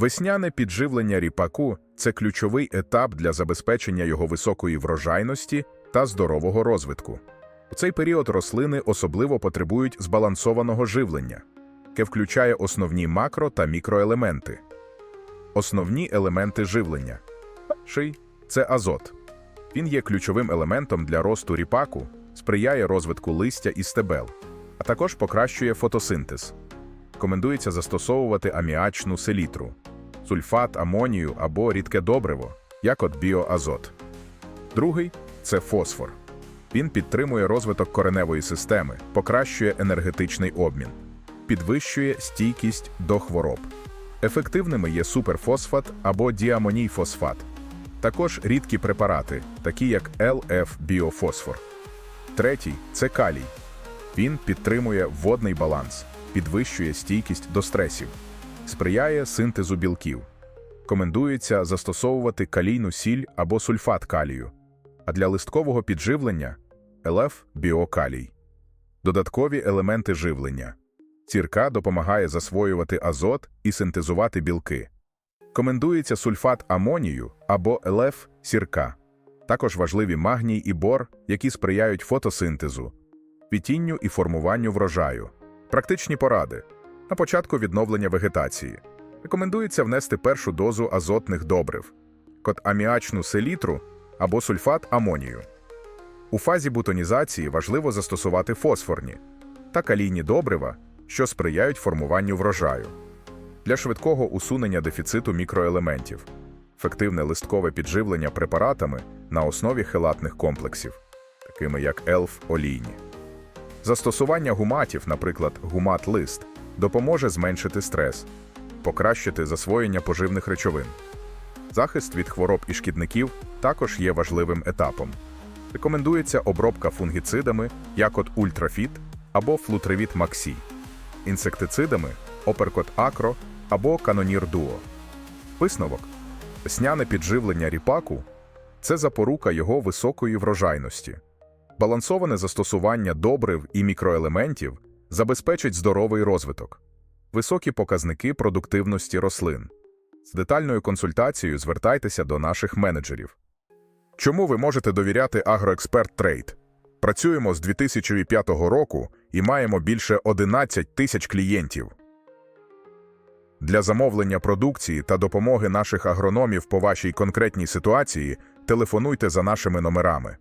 Весняне підживлення ріпаку це ключовий етап для забезпечення його високої врожайності та здорового розвитку. У цей період рослини особливо потребують збалансованого живлення, яке включає основні макро та мікроелементи. Основні елементи живлення. Перший – це азот. Він є ключовим елементом для росту ріпаку, сприяє розвитку листя і стебел, а також покращує фотосинтез. Рекомендується застосовувати аміачну селітру, сульфат амонію або рідке добриво, як от біоазот. Другий це фосфор. Він підтримує розвиток кореневої системи, покращує енергетичний обмін, підвищує стійкість до хвороб. Ефективними є суперфосфат або діамоній-фосфат. Також рідкі препарати, такі як ЛФ-біофосфор. Третій це калій. Він підтримує водний баланс, підвищує стійкість до стресів, сприяє синтезу білків. Рекомендується застосовувати калійну сіль або сульфат калію, а для листкового підживлення ЛФ біокалій. Додаткові елементи живлення. Цірка допомагає засвоювати азот і синтезувати білки. Рекомендується сульфат амонію або ЛФ сірка. Також важливі магній і бор, які сприяють фотосинтезу, пітінню і формуванню врожаю. Практичні поради. На початку відновлення вегетації. Рекомендується внести першу дозу азотних добрив, код аміачну селітру або сульфат амонію. У фазі бутонізації важливо застосувати фосфорні та калійні добрива, що сприяють формуванню врожаю. Для швидкого усунення дефіциту мікроелементів, ефективне листкове підживлення препаратами на основі хелатних комплексів, такими як елф олійні. Застосування гуматів, наприклад, гумат-лист, допоможе зменшити стрес, покращити засвоєння поживних речовин. Захист від хвороб і шкідників також є важливим етапом. Рекомендується обробка фунгіцидами, як от ультрафіт або флутривіт Максі, інсектицидами, оперкот акро або канонір дуо. Висновок весняне підживлення ріпаку це запорука його високої врожайності. Балансоване застосування добрив і мікроелементів забезпечить здоровий розвиток, високі показники продуктивності рослин. З детальною консультацією звертайтеся до наших менеджерів. Чому ви можете довіряти Агроексперт Трейд? Працюємо з 2005 року і маємо більше 11 тисяч клієнтів. Для замовлення продукції та допомоги наших агрономів по вашій конкретній ситуації телефонуйте за нашими номерами.